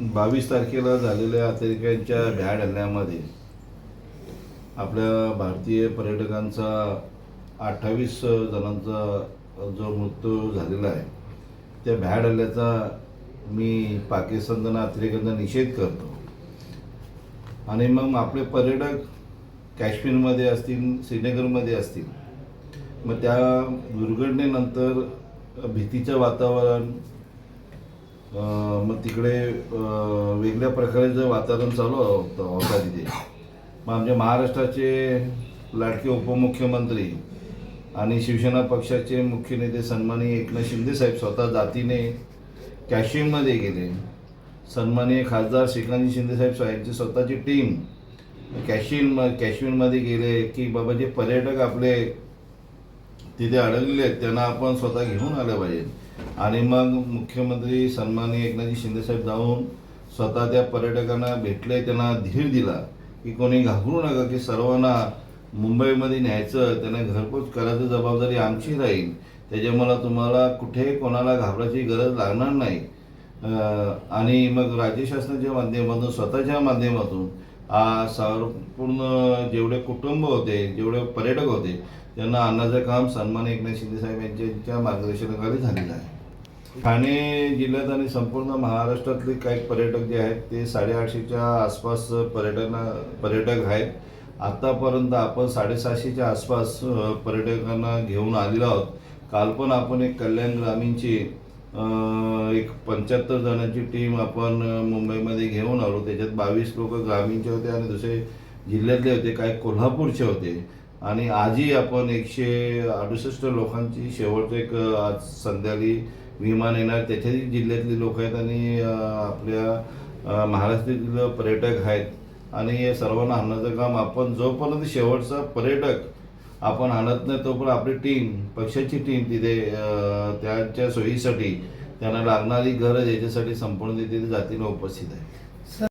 बावीस तारखेला झालेल्या अतिरेक्यांच्या भ्याड हल्ल्यामध्ये आपल्या भारतीय पर्यटकांचा अठ्ठावीस जणांचा जो मृत्यू झालेला आहे त्या भ्याड हल्ल्याचा मी पाकिस्तानचा अतिरेकांचा निषेध करतो. आणि मग आपले पर्यटक काश्मीरमध्ये असतील श्रीनगरमध्ये असतील मग त्या दुर्घटनेनंतर भीतीचं वातावरण मग तिकडे वेगळ्या प्रकारचं वातावरण चालू होतं होता तिथे. मग आमच्या महाराष्ट्राचे लाडके उपमुख्यमंत्री आणि शिवसेना पक्षाचे मुख्य नेते सन्माननीय एकनाथ शिंदे साहेब स्वतः जातीने काश्मीरमध्ये गेले. सन्माननीय खासदार श्रीकांत शिंदेसाहेब साहेबची स्वतःची टीम काश्मीर काश्मीरमध्ये गेले की बाबा जे पर्यटक आपले तिथे अडकलेले आहेत त्यांना आपण स्वतः घेऊन आलं पाहिजे. आणि मग मुख्यमंत्री सन्माननीय एकनाथजी शिंदेसाहेब जाऊन स्वतः त्या पर्यटकांना भेटले त्यांना धीर दिला की कोणी घाबरू नका की सर्वांना मुंबईमध्ये न्यायचं त्यांना घरपोच करायची जबाबदारी आमची राहील. त्याच्यामुळे तुम्हाला कुठे कोणाला घाबरायची गरज लागणार नाही. आणि मग राज्य शासनाच्या माध्यमातून स्वतःच्या माध्यमातून संपूर्ण जेवढे कुटुंब होते जेवढे पर्यटक होते त्यांना अन्नाचं काम सन्मान एकनाथ शिंदेसाहेब यांच्या मार्गदर्शनाखाली झालेलं आहे. ठाणे जिल्ह्यात आणि संपूर्ण महाराष्ट्रातले काही पर्यटक जे आहेत ते साडेआठशेच्या आसपास पर्यटन पर्यटक आहेत. आत्तापर्यंत आपण साडेसहाशेच्या आसपास पर्यटकांना घेऊन आलेलो आहोत. काल पण आपण एक कल्याण ग्रामीणची एक पंच्याहत्तर जणांची टीम आपण मुंबईमध्ये घेऊन आलो. त्याच्यात बावीस लोक ग्रामीणचे होते आणि दुसरे जिल्ह्यातले होते काही कोल्हापूरचे होते. आणि आजही आपण एकशे अडुसष्ट लोकांची शेवटचं एक आज संध्याकाळी विमान येणार. त्याच्याही जिल्ह्यातली लोक आहेत आणि आपल्या महाराष्ट्रातील पर्यटक आहेत. आणि हे सर्वांना आणण्याचं काम आपण जोपर्यंत शेवटचा पर्यटक आपण आणत नाही तोपर्यंत आपली टीम पक्षाची टीम तिथे त्यांच्या सोयीसाठी त्यांना लागणारी गरज याच्यासाठी संपूर्ण तिथे जातीनं उपस्थित आहे.